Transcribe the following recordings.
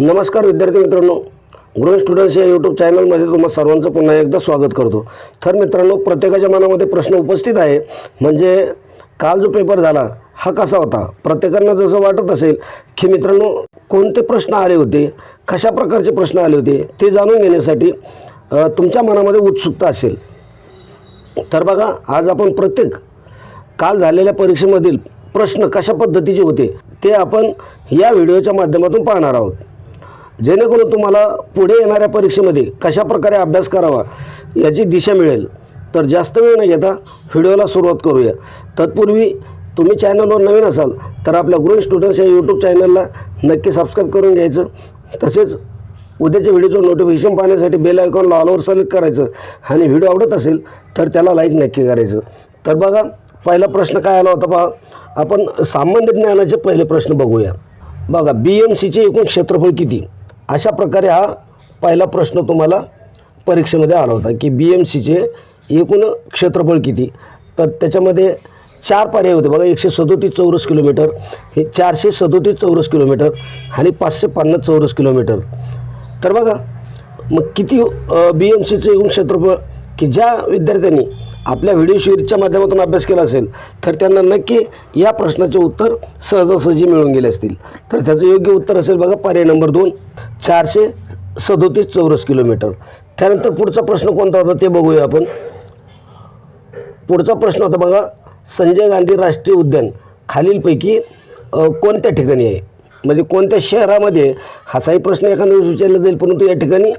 नमस्कार विद्यार्थी मित्रांनो गृह स्टुडंट्स या यूट्यूब चॅनलमध्ये तुम्हा सर्वांचं पुन्हा एकदा स्वागत करतो. तर मित्रांनो प्रत्येकाच्या मनामध्ये प्रश्न उपस्थित आहे. म्हणजे काल जो पेपर झाला हा कसा होता? प्रत्येकांना जसं वाटत असेल की मित्रांनो कोणते प्रश्न आले होते? कशा प्रकारचे प्रश्न आले होते? ते जाणून घेण्यासाठी तुमच्या मनामध्ये उत्सुकता असेल. तर बघा आज आपण प्रत्येक काल झालेल्या परीक्षेमधील प्रश्न कशा पद्धतीचे होते ते आपण या व्हिडिओच्या माध्यमातून पाहणार आहोत. जेणेकरून तुम्हाला पुढे येणाऱ्या परीक्षेमध्ये कशा प्रकारे अभ्यास करावा याची दिशा मिळेल. तर जास्त वेळ न घेता व्हिडिओला सुरुवात करूया. तत्पूर्वी तुम्ही चॅनलवर नवीन असाल तर आपल्या ग्रुप स्टुडंट्स या यूट्यूब चॅनलला नक्की सबस्क्राईब करून घ्यायचं. तसेच उद्याच्या व्हिडिओचं नोटिफिकेशन पाहण्यासाठी बेल आयकॉनला ऑलवर सिलेक्ट करायचं. आणि व्हिडिओ आवडत असेल तर त्याला लाईक नक्की करायचं. तर बघा पहिला प्रश्न काय आला होता पहा. आपण सामान्य ज्ञानाचे पहिले प्रश्न बघूया. बघा बी एम सीचे एकूण क्षेत्रफळ किती? अशा प्रकारे हा पहिला प्रश्न तुम्हाला परीक्षेमध्ये आला होता की बी एम सीचे एकूण क्षेत्रफळ किती? तर त्याच्यामध्ये चार पर्याय होते. बघा एकशे सदोतीस चौरस किलोमीटर हे चारशे सदोतीस चौरस किलोमीटर आणि पाचशे पन्नास चौरस किलोमीटर. तर बघा मग किती बी एम सीचं एकूण क्षेत्रफळ? की ज्या विद्यार्थ्यांनी आपल्या व्हिडिओ शिरीजच्या माध्यमातून अभ्यास केला असेल तर त्यांना नक्की या प्रश्नाचे उत्तर सहजासहजी मिळून गेले असतील. तर त्याचं योग्य उत्तर असेल बघा पर्याय नंबर दोन चारशे सदोतीस चौरस किलोमीटर. त्यानंतर पुढचा प्रश्न कोणता होता ते बघूया आपण. पुढचा प्रश्न होता बघा संजय गांधी राष्ट्रीय उद्यान खालीलपैकी कोणत्या ठिकाणी आहे? म्हणजे कोणत्या शहरामध्ये? हा साही प्रश्न एखाद्या वेळेस विचारला जाईल परंतु या ठिकाणी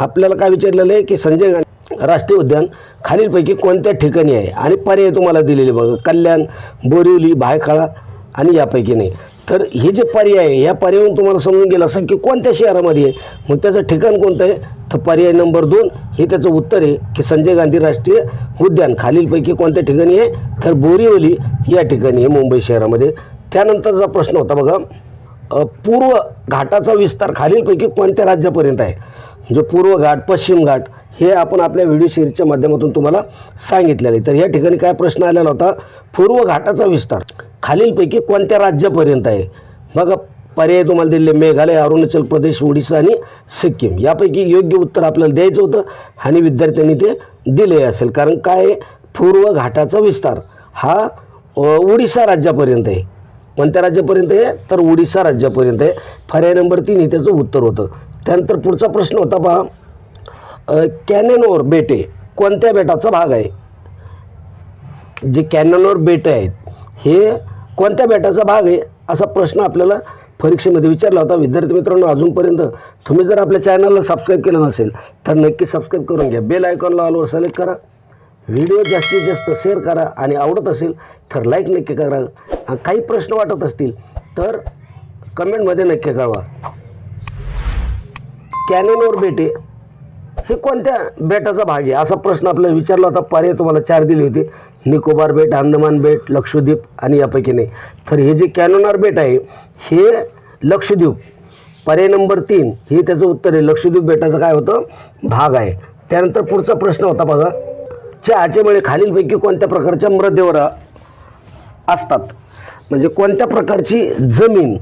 आपल्याला काय विचारलेलं आहे की संजय गांधी राष्ट्रीय उद्यान खालीलपैकी कोणत्या ठिकाणी आहे? आणि पर्याय तुम्हाला दिलेले बघा. कल्याण बोरिवली भायखळा आणि यापैकी नाही. तर हे जे पर्याय आहे या पर्यायावरून तुम्हाला समजून गेलं असं की कोणत्या शहरामध्ये आहे? मग त्याचं ठिकाण कोणतं आहे? तर पर्याय नंबर दोन हे त्याचं उत्तर आहे की संजय गांधी राष्ट्रीय उद्यान. खालीलपैकी कोणत्या ठिकाणी आहे? तर बोरिवली या ठिकाणी आहे मुंबई शहरामध्ये. त्यानंतरचा प्रश्न होता बघा. पूर्व घाटाचा विस्तार खालीलपैकी कोणत्या राज्यापर्यंत आहे? जो पूर्व घाट पश्चिम घाट हे आपण आपल्या व्हिडिओ सिरीजच्या माध्यमातून तुम्हाला सांगितलेलं आहे. तर या ठिकाणी काय प्रश्न आलेला होता? पूर्व घाटाचा विस्तार खालीलपैकी कोणत्या राज्यापर्यंत आहे? बघा पर्याय तुम्हाला दिले. मेघालय अरुणाचल प्रदेश ओडिशा आणि सिक्कीम. यापैकी योग्य उत्तर आपल्याला द्यायचं होतं आणि विद्यार्थ्यांनी ते दिले असेल. कारण काय पूर्व घाटाचा विस्तार हा अ, ओडिशा राज्यापर्यंत आहे. कोणत्या राज्यापर्यंत आहे? तर ओडिशा राज्यापर्यंत आहे. पर्याय नंबर तीन हे त्याचं उत्तर होतं. त्यानंतर पुढचा प्रश्न होता पहा. कॅनेनोर बेटे कोणत्या बेटाचा भाग आहे? जे कॅनेनोर बेटे आहेत हे कोणत्या बेटाचा भाग आहे? असा प्रश्न आपल्याला परीक्षेमध्ये विचारला होता. विद्यार्थी मित्रांनो अजूनपर्यंत तुम्ही जर आपल्या चॅनलला सबस्क्राईब केलं नसेल तर नक्की सबस्क्राईब करून घ्या. बेल आयकॉनला ऑलवर सिलेक्ट करा. व्हिडिओ जास्तीत जास्त शेअर करा आणि आवडत असेल तर लाईक नक्की करा. आणि काही प्रश्न वाटत असतील तर कमेंटमध्ये नक्की कळवा. कॅनेनोर बेटे हे कोणत्या बेटाचा भाग आहे? असा प्रश्न आपल्याला विचारला होता. पर्याय तुम्हाला चार दिले होते. निकोबार बेट अंदमान बेट लक्षद्वीप आणि यापैकी नाही. तर हे जे कॅनोनार बेट आहे हे लक्षद्वीप. पर्याय नंबर तीन हे त्याचं उत्तर आहे. लक्षद्वीप बेटाचं काय होतं? भाग आहे. त्यानंतर पुढचा प्रश्न होता बघा. चहाचेमुळे खालीलपैकी कोणत्या प्रकारच्या मृदेवर असतात? म्हणजे कोणत्या प्रकारची जमीन?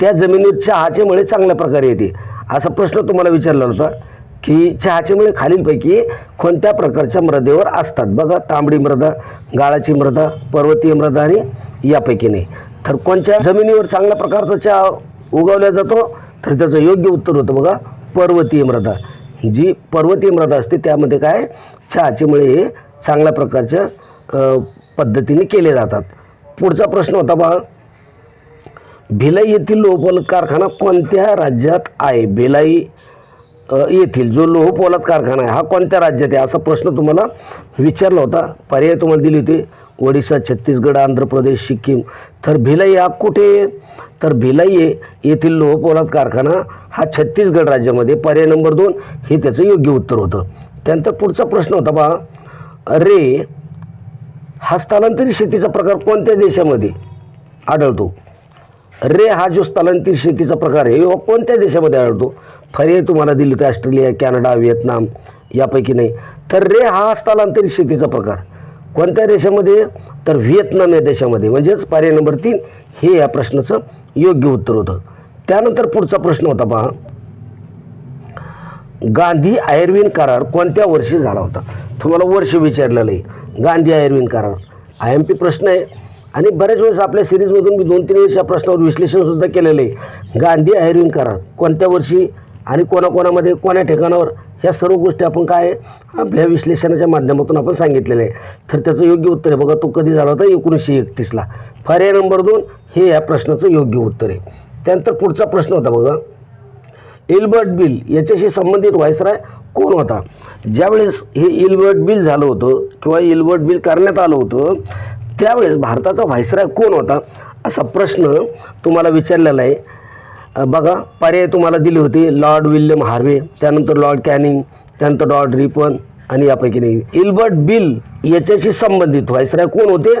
त्या जमिनीवर चहाचेमुळे चांगल्या प्रकारे येते. असा प्रश्न तुम्हाला विचारला होता की चहाचे मुळे खालीलपैकी कोणत्या प्रकारच्या मृदेवर असतात? बघा तांबडी मृदा गाळाची मृदा पर्वतीय मृदा आणि यापैकी नाही. तर कोणत्या जमिनीवर चांगल्या प्रकारचा चहा उगवला जातो? तर त्याचं योग्य उत्तर होतं बघा पर्वतीय मृदा. जी पर्वतीय मृदा असते त्यामध्ये काय? चहाचे मुळे हे चांगल्या प्रकारच्या पद्धतीने केले जातात. पुढचा प्रश्न होता बा भिलाई येथील लोहपोलाद कारखाना कोणत्या राज्यात आहे? भिलाई येथील जो लोहपोलाद कारखाना आहे हा कोणत्या राज्यात आहे? असा प्रश्न तुम्हाला विचारला होता. पर्याय तुम्हाला दिली होती. ओडिशा छत्तीसगड आंध्र प्रदेश सिक्कीम. तर भिलाई हा कुठे? आहे? तर भिलाई आहे येथील लोहपोलाद कारखाना हा छत्तीसगड राज्यामध्ये पर्याय नंबर दोन. हे त्याचं योग्य उत्तर होतं. त्यानंतर पुढचा प्रश्न होता बा रे हा स्थलांतरित शेतीचा प्रकार कोणत्या देशामध्ये आढळतो? रे हा जो स्थलांतरित शेतीचा प्रकार आहे हा कोणत्या देशामध्ये आढळतो? फरे तुम्हाला दिली होती ऑस्ट्रेलिया कॅनडा व्हिएतनाम यापैकी नाही. तर रे हा स्थलांतरित शेतीचा प्रकार. कोणत्या देशामध्ये? तर व्हिएतनाम या देशामध्ये. म्हणजेच पर्याय नंबर तीन हे या प्रश्नाचं योग्य उत्तर होतं. त्यानंतर पुढचा प्रश्न होता पहा. गांधी आयर्विन करार कोणत्या वर्षी झाला होता? तुम्हाला वर्ष विचारलेलं आहे. गांधी आयर्विन करार. आय एम पी प्रश्न आहे. आणि बऱ्याच वेळेस आपल्या सिरीजमधून मी दोन तीन वेळेस या प्रश्नावर विश्लेषणसुद्धा केलेलं आहे. गांधी आयर्विन करार कोणत्या वर्षी आणि कोणाकोणामध्ये कोण्या ठिकाणावर ह्या सर्व गोष्टी आपण काय आपल्या विश्लेषणाच्या माध्यमातून आपण सांगितलेलं आहे. तर त्याचं योग्य उत्तर आहे. बघा तो कधी झाला होता? एकोणीसशे एकतीसला पर्याय नंबर दोन हे या प्रश्नाचं योग्य उत्तर आहे. त्यानंतर पुढचा प्रश्न होता बघा. इल्बर्ट बिल याच्याशी संबंधित व्हायसराय कोण होता? ज्यावेळेस हे इल्बर्ट बिल झालं होतं किंवा इल्बर्ट बिल करण्यात आलं होतं त्यावेळेस भारताचा व्हायसराय कोण होता? असा प्रश्न तुम्हाला विचारलेला आहे. बघा पर्याय तुम्हाला दिले होते लॉर्ड विल्यम हार्वे त्यानंतर लॉर्ड कॅनिंग त्यानंतर लॉर्ड रिपन आणि यापैकी नाही. इल्बर्ट बिल याच्याशी संबंधित व्हायसराय कोण होते?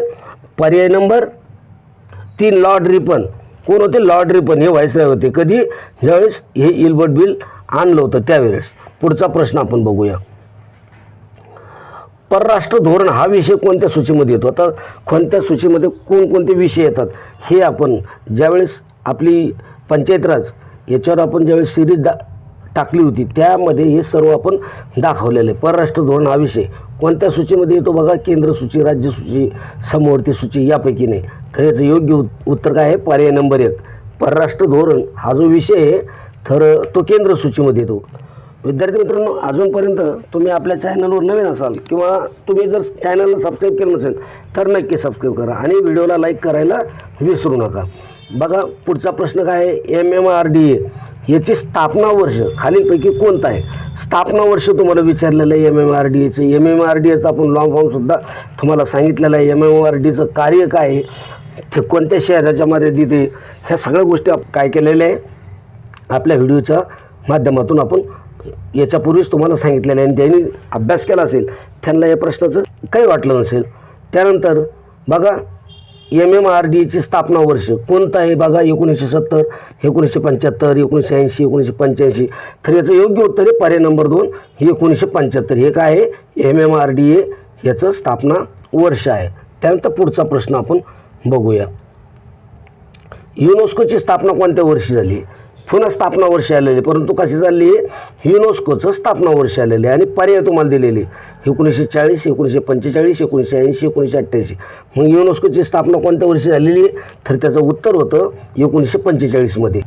पर्याय नंबर तीन लॉर्ड रिपन. कोण होते? लॉर्ड रिपन हे व्हायसराय होते. कधी? ज्यावेळेस हे इल्बर्ट बिल आणलं होतं त्यावेळेस. पुढचा प्रश्न आपण बघूया. परराष्ट्र धोरण हा विषय कोणत्या सूचीमध्ये येतो? आता कोणत्या सूचीमध्ये कोणकोणते विषय येतात? हे आपण ज्यावेळेस आपली पंचायत राज याच्यावर आपण ज्यावेळेस सिरीज दा टाकली होती त्यामध्ये हे सर्व आपण दाखवलेलं आहे. परराष्ट्र धोरण हा विषय कोणत्या सूचीमध्ये येतो बघा? केंद्र सूची राज्य सूची समवर्ती सूची यापैकी नाही. तर याचं योग्य उत्तर काय आहे? पर्याय नंबर एक. परराष्ट्र धोरण हा जो विषय आहे तर तो केंद्र सूचीमध्ये येतो. विद्यार्थी मित्रांनो अजूनपर्यंत तुम्ही आपल्या चॅनलवर नवीन असाल किंवा तुम्ही जर चॅनलला सबस्क्राईब केलं नसेल तर नक्की सबस्क्राईब करा आणि व्हिडिओला लाईक करायला विसरू नका. बघा पुढचा प्रश्न काय आहे? M M R D A याची स्थापना वर्ष खालीलपैकी कोणतं आहे? स्थापना वर्ष तुम्हाला विचारलेलं आहे एम एम आर डी एचं एम एम आर डी एचं आपण लॉंग फॉर्मसुद्धा तुम्हाला सांगितलेलं आहे. एम एम आर डीचं कार्य काय आहे? ते कोणत्या शहराच्या मर्यादित आहे? ह्या सगळ्या गोष्टी काय केलेल्या आहे? आपल्या व्हिडिओच्या माध्यमातून आपण याच्यापूर्वीच तुम्हाला सांगितलेलं आहे आणि ज्यांनी अभ्यास केला असेल त्यांना या प्रश्नाचं काही वाटलं नसेल. त्यानंतर बघा एम एम आर डीची स्थापना वर्ष कोणतं आहे? बघा एकोणीसशे सत्तर एकोणीसशे पंच्याहत्तर एकोणीसशे ऐंशी एकोणीसशे पंच्याऐंशी. तर याचं योग्य उत्तर आहे पर्याय नंबर दोन हे एकोणीसशे पंच्याहत्तर. हे काय आहे? M M R D A याचं स्थापना वर्ष आहे. त्यानंतर पुढचा प्रश्न आपण बघूया. युनेस्कोची स्थापना कोणत्या वर्षी झाली? स्थापना वर्षी आलेली. परंतु कशी झाली? आहे युनेस्कोचं स्थापना वर्ष आलेली आहे आणि पर्याय तुम्हाला दिलेली. एकोणीसशे चाळीस एकोणीसशे पंचेचाळीस एकोणीसशे ऐंशी एकोणीसशे अठ्ठ्याऐंशी. मग युनेस्कोची स्थापना कोणत्या वर्षी झालेली? तर त्याचं उत्तर होतं एकोणीसशे पंचेचाळीसमध्ये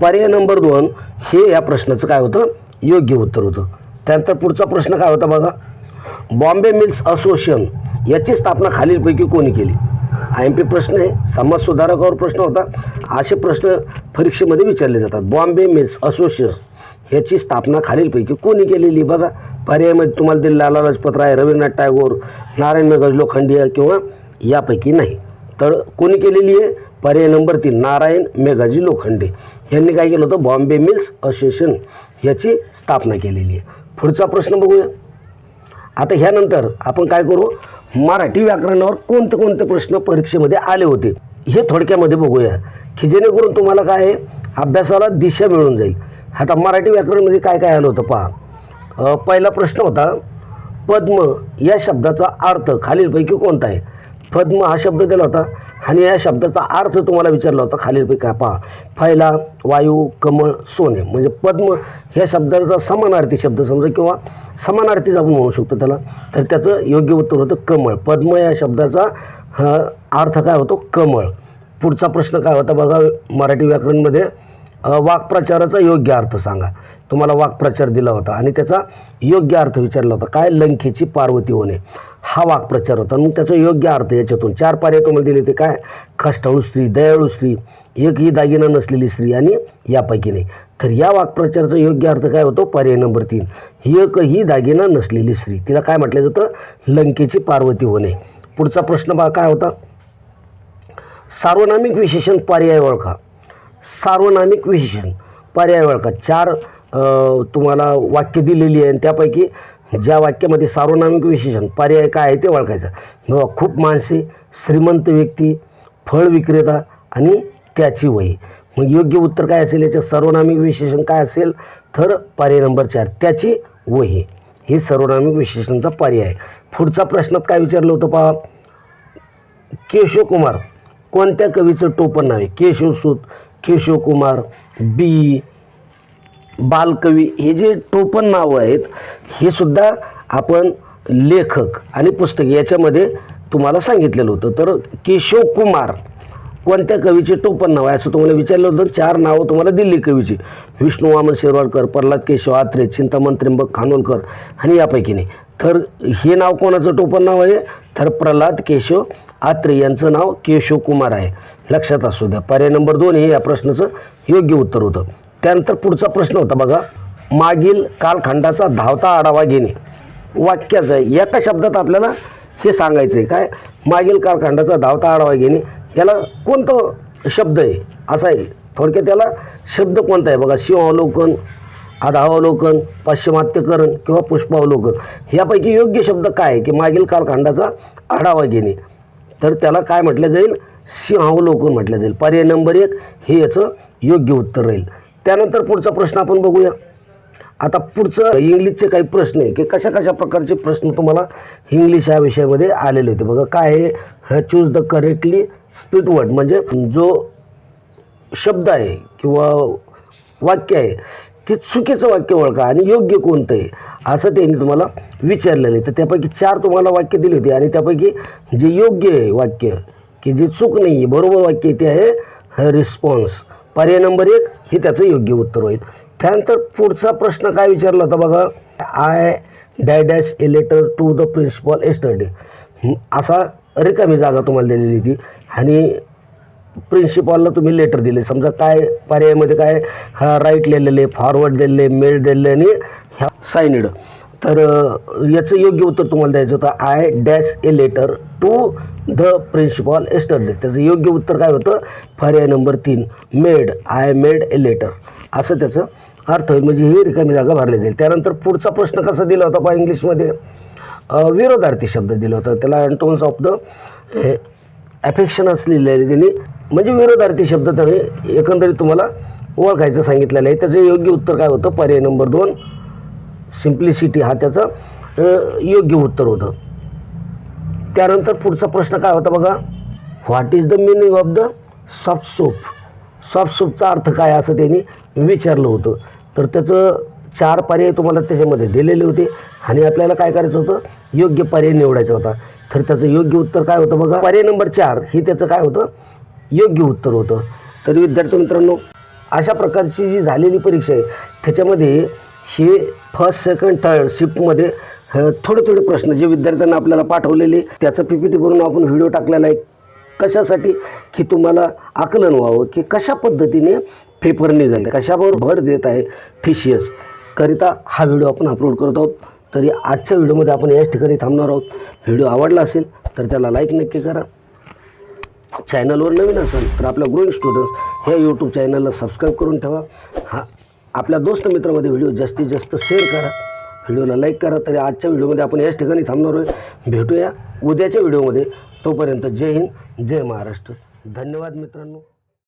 पर्याय नंबर दोन हे या प्रश्नाचं काय होतं? योग्य उत्तर होतं. त्यानंतर पुढचा प्रश्न काय होता बघा? बॉम्बे मिल्स असोसिएशन याची स्थापना खालीलपैकी कोणी केली? आय एम पी प्रश्न आहे. समाज सुधारकावर प्रश्न होता. असे प्रश्न परीक्षेमध्ये विचारले जातात. बॉम्बे मिल्स असोसिएशन ह्याची स्थापना खालीलपैकी कोणी केलेली? बघा पर्यायमध्ये तुम्हाला दिलेलं लाला लाजपत राय रवींद्रनाथ टागोर नारायण मेघज लोखंडिया किंवा यापैकी नाही. तर कोणी केलेली आहे? पर्याय नंबर तीन नारायण मेघाजी लोखंडे. यांनी काय केलं होतं? बॉम्बे मिल्स असोसिएशन याची स्थापना केलेली आहे. पुढचा प्रश्न बघूया. आता ह्यानंतर आपण काय करू? मराठी व्याकरणावर कोणते कोणते प्रश्न परीक्षेमध्ये आले होते? हे थोडक्यामध्ये बघूया. की जेणेकरून तुम्हाला काय आहे? अभ्यासाला दिशा मिळून जाईल. आता मराठी व्याकरणमध्ये काय काय आलं होतं पहा. पहिला प्रश्न होता पद्म या शब्दाचा अर्थ खालीलपैकी कोणता आहे? पद्म हा शब्द दिला होता. आणि या शब्दाचा अर्थ तुम्हाला विचारला होता खालीलपैकी काय पहा. फैला वायू कमळ सोने म्हणजे पद्म ह्या शब्दाचा समानार्थी शब्द समजा किंवा समानार्थीच आपण म्हणू शकतो त्याला. तर त्याचं योग्य उत्तर होतं कमळ. पद्म या शब्दाचा अर्थ काय होतो? कमळ. पुढचा प्रश्न काय होता बघा मराठी व्याकरणमध्ये वाक्प्रचाराचा योग्य अर्थ सांगा. तुम्हाला वाक्प्रचार दिला होता आणि त्याचा योग्य अर्थ विचारला होता. काय? लंकेची पार्वती होणे. हा वाक्प्रचार होता. मग त्याचा योग्य अर्थ याच्यातून. चार पर्याय तुम्हाला दिले होते. काय? कष्टाळू स्त्री दयाळू स्त्री एकही दागिना नसलेली स्त्री आणि यापैकी नाही. तर या वाक्प्रचाराचा योग्य अर्थ काय होतो? पर्याय नंबर तीन. एकही दागिना नसलेली स्त्री. तिला काय म्हटलं जातं? लंकेची पार्वती होणे. पुढचा प्रश्न बा काय होता? सार्वनामिक विशेषण पर्याय ओळखा. सार्वनामिक विशेषण पर्याय ओळखा. चार तुम्हाला वाक्य दिलेली आहे आणि त्यापैकी ज्या वाक्यामध्ये सार्वनामिक विशेषण पर्याय काय आहे ते ओळखायचं. बघा खूप माणसे श्रीमंत व्यक्ती फळ विक्रेता आणि त्याची वही. मग योग्य उत्तर काय असेल? याच्यात सर्वनामिक विशेषण काय असेल? तर पर्याय नंबर चार त्याची वही. हे सर्वनामिक विशेषणचा पर्याय आहे. पुढचा प्रश्नात काय विचारलं होतं पहा? केशव कुमार कोणत्या कवीचं टोपण नाव आहे? केशव सूत केशव कुमार बी बालकवी हे जे टोपण नावं आहेत हे सुद्धा आपण लेखक आणि पुस्तक याच्यामध्ये तुम्हाला सांगितलेलं होतं. तर केशव कुमार कोणत्या कवीचे टोपण नाव आहे असं तुम्हाला विचारलं होतं. चार नावं तुम्हाला दिल्ली कवीची. विष्णू वामन शिरवाडकर प्रल्हाद केशव आत्रे चिंतामण त्र्यंबक खानोलकर आणि यापैकी नाही. तर हे नाव कोणाचं टोपण नाव आहे? तर प्रल्हाद केशव आत्रे यांचं नाव केशव कुमार आहे. लक्षात असू द्या. पर्याय नंबर दोन हे या प्रश्नाचं योग्य उत्तर होतं. त्यानंतर पुढचा प्रश्न होता बघा. मागील कालखंडाचा धावता आढावा घेणे. वाक्याचं आहे. एका शब्दात आपल्याला हे सांगायचं आहे काय? मागील कालखंडाचा धावता आढावा घेणे. याला कोणतं शब्द आहे? असा आहे. थोडक्यात त्याला शब्द कोणता आहे? बघा शिवावलोकन आधावावलोकन पाश्चिमात्यकरण किंवा पुष्पावलोकन. यापैकी योग्य शब्द काय आहे? की मागील कालखंडाचा आढावा घेणे. तर त्याला काय म्हटलं जाईल? सिंहावलोकन म्हटलं जाईल. पर्याय नंबर एक हे याचं योग्य उत्तर राहील. त्यानंतर पुढचा प्रश्न आपण बघूया. आता पुढचं इंग्लिशचे काही प्रश्न आहे की कशा कशा प्रकारचे प्रश्न तुम्हाला इंग्लिश या विषयामध्ये आलेले होते. बघा काय आहे? Choose the correctly speed word म्हणजे जो शब्द आहे किंवा वाक्य आहे ते चुकीचं वाक्य ओळखा आणि योग्य कोणतं आहे असं त्यांनी तुम्हाला विचारलेलं आहे. तर त्यापैकी चार तुम्हाला वाक्य दिली होती आणि त्यापैकी जे योग्य आहे वाक्य की जे चूक नाही आहे बरोबर वाक्य ते आहे रिस्पॉन्स पर्याय नंबर एक हे त्याचं योग्य उत्तर होईल. त्यानंतर पुढचा प्रश्न काय विचारला होता बघा? I डॅ dash a letter to the principal yesterday असा रिकामी जागा तुम्हाला दिलेली होती. आणि प्रिन्सिपॉलला तुम्ही लेटर दिले. समजा काय पर्यायामध्ये काय हा राईट लिहिलेले फॉरवर्ड दिलेले मेल दिलेले आणि ह्या सायनिड तर याचं योग्य उत्तर तुम्हाला द्यायचं होतं. I dash a letter to the principal yesterday त्याचं योग्य उत्तर काय होतं? पर्याय नंबर तीन made I made a letter असं त्याचं अर्थ होईल म्हणजे ही रिकामी जागा भरली जाईल त्यानंतर पुढचा प्रश्न कसा दिला होता पहा इंग्लिशमध्ये? विरोधार्थी शब्द दिला होता. त्याला अँटोन्स ऑफ द ॲफेक्शन असलेले आहे त्यांनी. म्हणजे विरोधार्थी शब्द त्याने एकंदरीत तुम्हाला ओळखायचं सांगितलेलं आहे. त्याचं योग्य उत्तर काय होतं? पर्याय नंबर दोन सिम्प्लिसिटी हा त्याचं योग्य उत्तर होतं. त्यानंतर पुढचा प्रश्न काय होता बघा? What is the meaning of the soft soap soft सोपचा अर्थ काय असं त्यांनी विचारलं होतं. तर त्याचं चार पर्याय तुम्हाला त्याच्यामध्ये दिलेले होते आणि आपल्याला काय करायचं होतं? योग्य पर्याय निवडायचा होता. तर त्याचं योग्य उत्तर काय होतं बघा? पर्याय नंबर चार हे त्याचं काय होतं? योग्य उत्तर होतं. तर विद्यार्थी मित्रांनो अशा प्रकारची जी झालेली परीक्षा आहे त्याच्यामध्ये हे फर्स्ट सेकंड थर्ड शिफ्टमध्ये थोडे थोडे प्रश्न जे विद्यार्थ्यांना आपल्याला पाठवलेले त्याचं पी पी टी करून आपण व्हिडिओ टाकलेला आहे. कशासाठी? की तुम्हाला आकलन व्हावं की कशा पद्धतीने पेपर निघाले कशावर भर देत आहे टी सी एस करिता हा व्हिडिओ आपण अपलोड करत आहोत. तरी आजच्या व्हिडिओमध्ये आपण याच ठिकाणी थांबणार आहोत. व्हिडिओ आवडला असेल तर त्याला लाईक नक्की करा. चॅनलवर नवीन असेल तर आपल्या ग्रोईंग स्टुडंट्स ह्या यूट्यूब चॅनलला सबस्क्राईब करून ठेवा. हा आपल्या दोस्त मित्रामध्ये व्हिडिओ जास्तीत जास्त शेअर करा. व्हिडिओला लाईक करा तरी आजच्या व्हिडिओमध्ये आपण याच ठिकाणी थांबणार आहे. भेटूया उद्याच्या व्हिडिओमध्ये. तोपर्यंत जय हिंद जय महाराष्ट्र. धन्यवाद मित्रांनो.